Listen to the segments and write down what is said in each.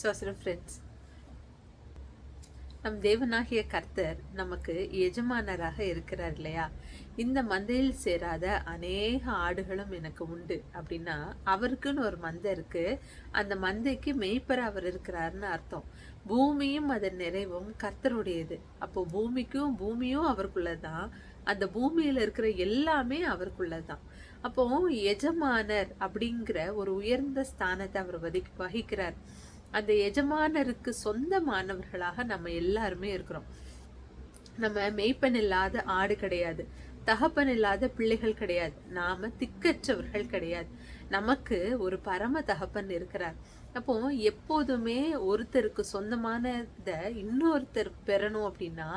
சோசரம் friends நம் தேவனாகிய கர்த்தர் நமக்கு எஜமானராக இருக்கிறார் இல்லையா? இந்த மந்தையில் சேராத அநேக ஆடுகளும் எனக்கு உண்டு. அப்படின்னா அவருக்குன்னு ஒரு மந்தை இருக்கு. அந்த மந்தைக்கு மெய்ப்பர் அவர் இருக்கிறாருன்னு அர்த்தம். பூமியும் அதன் நிறைவும் கர்த்தருடையது. அப்போ பூமிக்கும் பூமியும் அவருக்குள்ளதான். அந்த பூமியில இருக்கிற எல்லாமே அவருக்குள்ளதான். அப்போ எஜமானர் அப்படிங்கிற ஒரு உயர்ந்த ஸ்தானத்தை அவர் வதி வகிக்கிறார். அந்த எஜமானருக்கு சொந்தமானவர்களாக நம்ம எல்லாருமே இருக்கிறோம். நம்ம மெய்ப்பன் இல்லாத ஆடு கிடையாது. தகப்பன் இல்லாத பிள்ளைகள் கிடையாது. நாம திக்கற்றவர்கள் கிடையாது. நமக்கு ஒரு பரம தகப்பன் இருக்கிறார். அப்போ எப்போதுமே ஒருத்தருக்கு சொந்தமானத இன்னொருத்தர் பெறணும் அப்படின்னா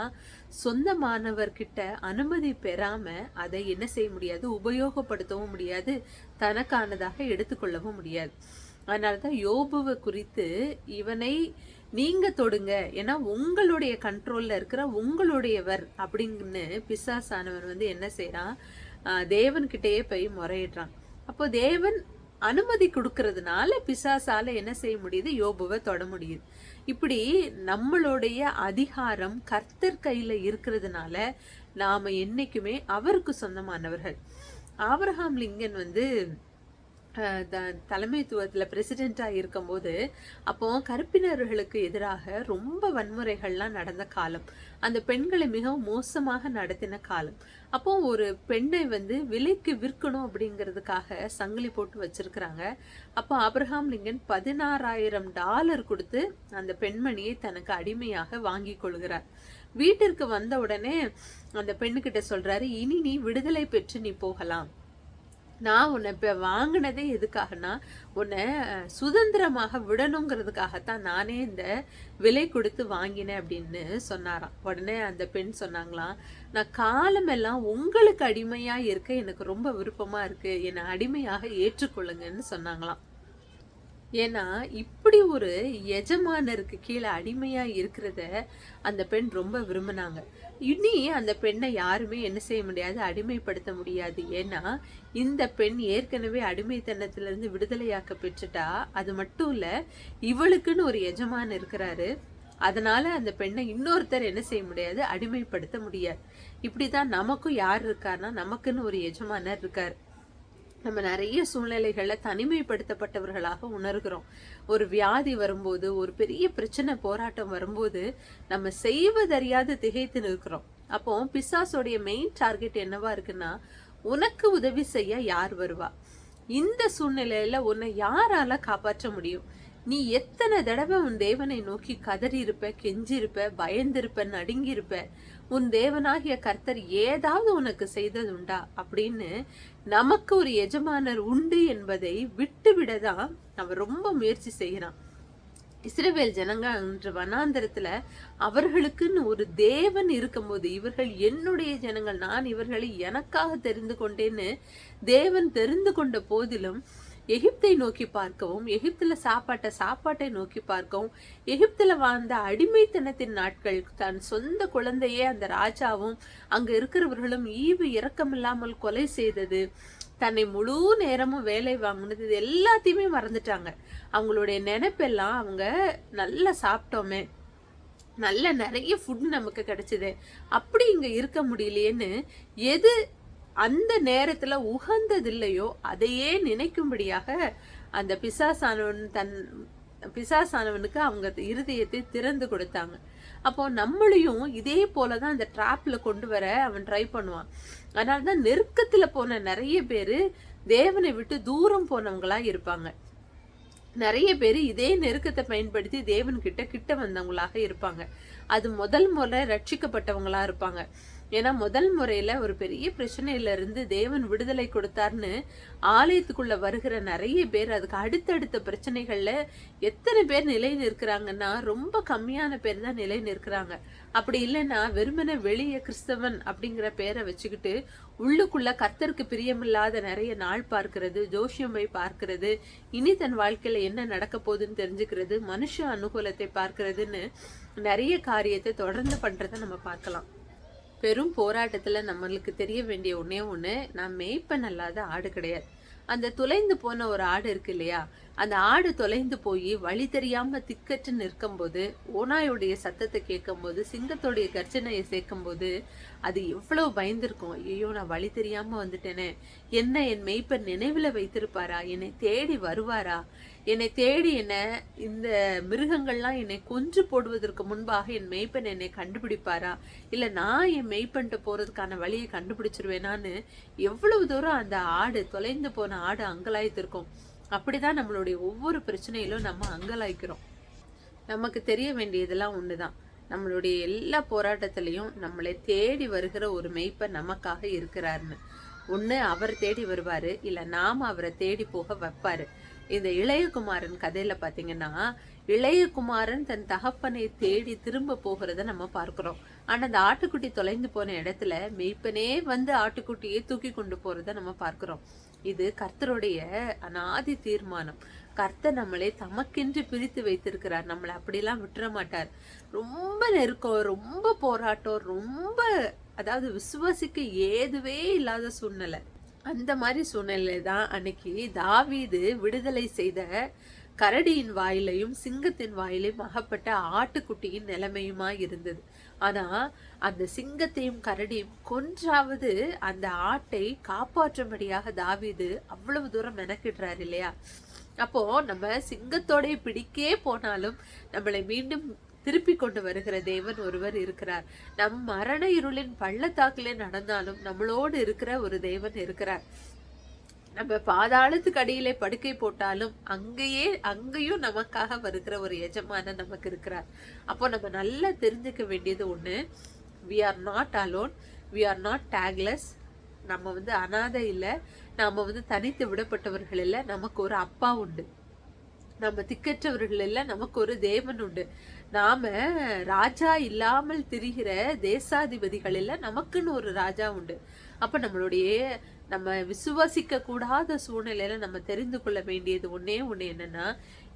சொந்தமானவர்கிட்ட அனுமதி பெறாம அதை என்ன செய்ய முடியாது? உபயோகப்படுத்தவும் முடியாது. தனக்கானதாக எடுத்துக்கொள்ளவும் முடியாது. அதனாலதான் யோபுவை குறித்து இவனை நீங்க தொடுங்க. ஏன்னா உங்களுடைய கண்ட்ரோல்ல இருக்கிற உங்களுடையவர் அப்படின்னு பிசாசானவன் வந்து என்ன செய்யறான் தேவன்கிட்டயே போய் முறையிடுறான். அப்போ தேவன் அனுமதி கொடுக்கறதுனால பிசாசால என்ன செய்ய முடியுது? யோபுவை தொட முடியுது. இப்படி நம்மளுடைய அதிகாரம் கர்த்தர் கையில இருக்கிறதுனால நாம என்னைக்குமே அவருக்கு சொந்தமானவர்கள். ஆபிரஹாம் லிங்கன் வந்து தலைமைத்துவத்தில் பிரசிடெண்ட்டாக இருக்கும்போது அப்போது கருப்பினர்களுக்கு எதிராக ரொம்ப வன்முறைகள்லாம் நடந்த காலம். அந்த பெண்களை மிகவும் மோசமாக நடத்தின காலம். அப்போ ஒரு பெண்ணை வந்து விலைக்கு விற்கணும் அப்படிங்கிறதுக்காக சங்கிலி போட்டு வச்சிருக்கிறாங்க. அப்போ ஆப்ரஹாம் லிங்கன் பதினாறாயிரம் டாலர் கொடுத்து அந்த பெண்மணியை தனக்கு அடிமையாக வாங்கி கொள்கிறார். வீட்டிற்கு வந்த உடனே அந்த பெண்ணுக்கிட்ட சொல்றாரு இனி நீ விடுதலை பெற்று நீ போகலாம். நான் உன்னை இப்போ வாங்கினதே எதுக்காகனா உன்னை சுதந்திரமாக விடணுங்கிறதுக்காகத்தான் நானே இந்த விலை கொடுத்து வாங்கினேன் அப்படின்னு சொன்னாராம். உடனே அந்த பெண் சொன்னாங்களாம் நான் காலமெல்லாம் உங்களுக்கு அடிமையாக இருக்க எனக்கு ரொம்ப விருப்பமாக இருக்குது என்னை அடிமையாக ஏற்றுக்கொள்ளுங்கன்னு சொன்னாங்களாம். ஏன்னா இப்படி ஒரு எஜமானருக்கு கீழே அடிமையாக இருக்கிறத அந்த பெண் ரொம்ப விரும்பினாங்க. இனி அந்த பெண்ணை யாருமே என்ன செய்ய முடியாது அடிமைப்படுத்த முடியாது. ஏன்னா இந்த பெண் ஏற்கனவே அடிமைத்தனத்திலிருந்து விடுதலையாக்க பெற்றுட்டா அது மட்டும் இல்லை இவளுக்குன்னு ஒரு எஜமான் இருக்கிறாரு. அதனால அந்த பெண்ணை இன்னொருத்தர் என்ன செய்ய முடியாது அடிமைப்படுத்த முடியாது. இப்படிதான் நமக்கும் யார் இருக்காருன்னா நமக்குன்னு ஒரு எஜமானர் இருக்காரு. நம்ம நிறைய சூழ்நிலைகளில் தனிமைப்படுத்தப்பட்டவர்களாக உணர்கிறோம். ஒரு வியாதி வரும்போது ஒரு பெரிய பிரச்சனை போராட்டம் வரும்போது நம்ம செய்வதறியாது திகைத்து நிற்கிறோம். அப்போ பிசாசோடைய மெயின் டார்கெட் என்னவா இருக்குன்னா உனக்கு உதவி செய்ய யார் வருவா? இந்த சூழ்நிலையில உன்னை யாரால காப்பாற்ற முடியும்? நீ எத்தனை தடவை உன் தேவனை நோக்கி கதறி இருப்ப கெஞ்சி இருப்ப பயந்திருப்ப நடுங்கி இருப்ப உன் தேவனாகிய கர்த்தர் ஏதாவது உனக்கு செய்தது உண்டா? அப்படின்னு நமக்கு ஒரு எஜமானர் உண்டு என்பதை விட்டு விடதான் அவன் ரொம்ப முயற்சி செய்கிறான். இஸ்ரேவேல் ஜனங்க என்ற வனாந்திரத்துல அவர்களுக்குன்னு ஒரு தேவன் இருக்கும்போது இவர்கள் என்னுடைய ஜனங்கள் நான் இவர்களை எனக்காக தெரிந்து கொண்டேன்னு தேவன் தெரிந்து கொண்ட போதிலும் எகிப்தை நோக்கி பார்க்கவும் எகிப்தில் சாப்பாட்டை சாப்பாட்டை நோக்கி பார்க்கவும் எகிப்தில் வாழ்ந்த அடிமைத்தனத்தின் நாட்கள் தன் சொந்த குழந்தையே அந்த ராஜாவும் அங்கு இருக்கிறவர்களும் ஈவு இறக்கமில்லாமல் கொலை செய்தது தன்னை முழு நேரமும் வேலை வாங்கினது இது எல்லாத்தையுமே மறந்துட்டாங்க. அவங்களுடைய நினைப்பெல்லாம் அவங்க நல்லா சாப்பிட்டோமே. நல்ல நிறைய ஃபுட் நமக்கு கிடைச்சது. அப்படி இங்கே இருக்க முடியலையேன்னு எது அந்த நேரத்துல உகந்ததில்லையோ அதையே நினைக்கும்படியாக அந்த பிசாசானவன் தன் பிசாசானவனுக்கு அவங்க இருதயத்தை திறந்து கொடுத்தாங்க. அப்போ நம்மளையும் இதே போலதான் அந்த ட்ராப்பில் கொண்டு வர அவன் ட்ரை பண்ணுவான். அதனாலதான் நெருக்கத்துல போன நிறைய பேர் தேவனை விட்டு தூரம் போனவங்களா இருப்பாங்க. நிறைய பேர் இதே நெருக்கத்தை பயன்படுத்தி தேவன்கிட்ட கிட்ட வந்தவங்களாக இருப்பாங்க. அது முதல் முறை ரட்சிக்கப்பட்டவங்களா இருப்பாங்க. ஏன்னா முதல் முறையில் ஒரு பெரிய பிரச்சனையில இருந்து தேவன் விடுதலை கொடுத்தாருன்னு ஆலயத்துக்குள்ளே வருகிற நிறைய பேர் அதுக்கு அடுத்தடுத்த பிரச்சனைகளில் எத்தனை பேர் நிலை நிற்கிறாங்கன்னா ரொம்ப கம்மியான பேர் தான் நிலை நிற்கிறாங்க. அப்படி இல்லைன்னா வெறுமனை வெளியே கிறிஸ்தவன் அப்படிங்கிற பேரை வச்சுக்கிட்டு உள்ளுக்குள்ள கர்த்தருக்கு பிரியமில்லாத நிறைய நாள் பார்க்கிறது ஜோஷியம் போய் பார்க்கிறது இனி தன் வாழ்க்கையில என்ன நடக்க போகுதுன்னு தெரிஞ்சுக்கிறது மனுஷ அனுகூலத்தை பார்க்கிறதுன்னு நிறைய காரியத்தை தொடர்ந்து பண்றதை நம்ம பார்க்கலாம். பெரும் போராட்டத்துல நம்மளுக்கு தெரிய வேண்டிய ஒன்றே ஒண்ணு நான் மேய்ப்பன் அல்லாத ஆடு கிடையாது. அந்த துளைந்து போன ஒரு ஆடு இருக்கு இல்லையா? அந்த ஆடு தொலைந்து போய் வழி தெரியாம திக்கற்று நிற்கும்போது ஓனாயுடைய சத்தத்தை கேட்கும்போது சிங்கத்தோடைய கர்ஜனையை சேர்க்கும்போது அது எவ்வளவு பயந்திருக்கும். ஐயோ நான் வழி தெரியாம வந்துட்டேனே. என்ன என் மெய்ப்பன் நினைவுல வைத்திருப்பாரா? என்னை தேடி வருவாரா? என்னை தேடி என்ன இந்த மிருகங்கள்லாம் என்னை கொன்று போடுவதற்கு முன்பாக என் மெய்ப்பன் என்னை கண்டுபிடிப்பாரா? இல்லை நான் என் மெய்ப்பன்ட்டு போறதுக்கான வழியை கண்டுபிடிச்சிருவேனான்னு எவ்வளவு தூரம் அந்த ஆடு தொலைந்து போன ஆடு அங்கலாய்த்திருக்கும். அப்படிதான் நம்மளுடைய ஒவ்வொரு பிரச்சனையிலும் நம்ம அங்கலாய்க்கிறோம். நமக்கு தெரிய வேண்டியதெல்லாம் ஒண்ணுதான். நம்மளுடைய எல்லா போராட்டத்திலையும் நம்மளை தேடி வருகிற ஒரு மெய்ப்பர் நமக்காக இருக்கிறாருன்னு ஒண்ணு அவர் தேடி வருவாரு இல்லை நாம அவரை தேடி போக வைப்பாரு. இந்த இளையகுமாரன் கதையில பாத்தீங்கன்னா இளையகுமாரன் தன் தகப்பனை தேடி திரும்ப போகிறத நம்ம பார்க்குறோம். ஆனால் அந்த ஆட்டுக்குட்டி தொலைந்து போன இடத்துல மெய்ப்பனே வந்து ஆட்டுக்குட்டியை தூக்கி கொண்டு போகிறத நம்ம பார்க்குறோம். இது கர்த்தருடைய அனாதி தீர்மானம். கர்த்தர் நம்மளே தமக்கென்று பிரித்து வைத்திருக்கிறார். நம்மளை அப்படிலாம் விட்டுற மாட்டார் ரொம்ப நெருக்கம் ரொம்ப போராட்டம் ரொம்ப அதாவது விசுவாசிக்க ஏதுவே இல்லாத சூழ்நிலை. அந்த மாதிரி சூழ்நிலை தான் அன்னைக்கு தாவீது விடுதலை செய்த கரடியின் வாயிலையும் சிங்கத்தின் வாயிலையும் அகப்பட்ட ஆட்டுக்குட்டியின் நிலைமையுமா இருந்தது. ஆனா அந்த சிங்கத்தையும் கரடியும் கொன்றாவது அந்த ஆட்டை காப்பாற்றும்படியாக தாவீது அவ்வளவு தூரம் மெனக்கிடுறாரு இல்லையா? அப்போ நம்ம சிங்கத்தோடைய பிடிக்கே போனாலும் நம்மளை மீண்டும் திருப்பி கொண்டு வருகிற தேவன் ஒருவர் இருக்கிறார். நம் மரண இருளின் பள்ளத்தாக்கிலே நடந்தாலும் நம்மளோடு இருக்கிற ஒரு தேவன் இருக்கிறார். நம்ம பாதாளத்துக்கு அடியிலே படுக்கை போட்டாலும் அங்கேயே அங்கேயும் நமக்காக வருகிற ஒரு எஜமான நமக்கு இருக்கிறார். அப்போ நம்ம நல்லா தெரிஞ்சுக்க வேண்டியது ஒண்ணு we are not alone we are not tagless நம்ம வந்து அனாதை இல்லை நாம வந்து தனித்து விடப்பட்டவர்கள் இல்லை நமக்கு ஒரு அப்பா உண்டு. நம்ம திக்கற்றவர்கள் இல்லை நமக்கு ஒரு தேவன் உண்டு. நாம ராஜா இல்லாமல் திரிகிற தேசாதிபதிகளில் நமக்குன்னு ஒரு ராஜா உண்டு. அப்ப நம்மளுடைய நம்ம விசுவாசிக்க கூடாத சூழ்நிலையில நம்ம தெரிந்து கொள்ள வேண்டியது ஒன்னே ஒண்ணு என்னன்னா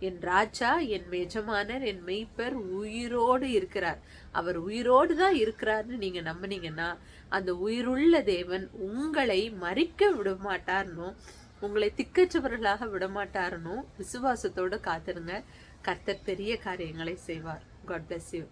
என் ராஜா என் எஜமானர் என் மெய்ப்பர் உயிரோடு இருக்கிறார். அவர் உயிரோடு தான் இருக்கிறார்னு நீங்க நம்பினீங்கன்னா அந்த உயிருள்ள தேவன் உங்களை மறிக்க விட மாட்டார்னும் உங்களை திக்கச்சவர்களாக விடமாட்டாருன்னு விசுவாசத்தோடு காத்துருங்க. கர்த்தர் பெரிய காரியங்களை செய்வார். God bless you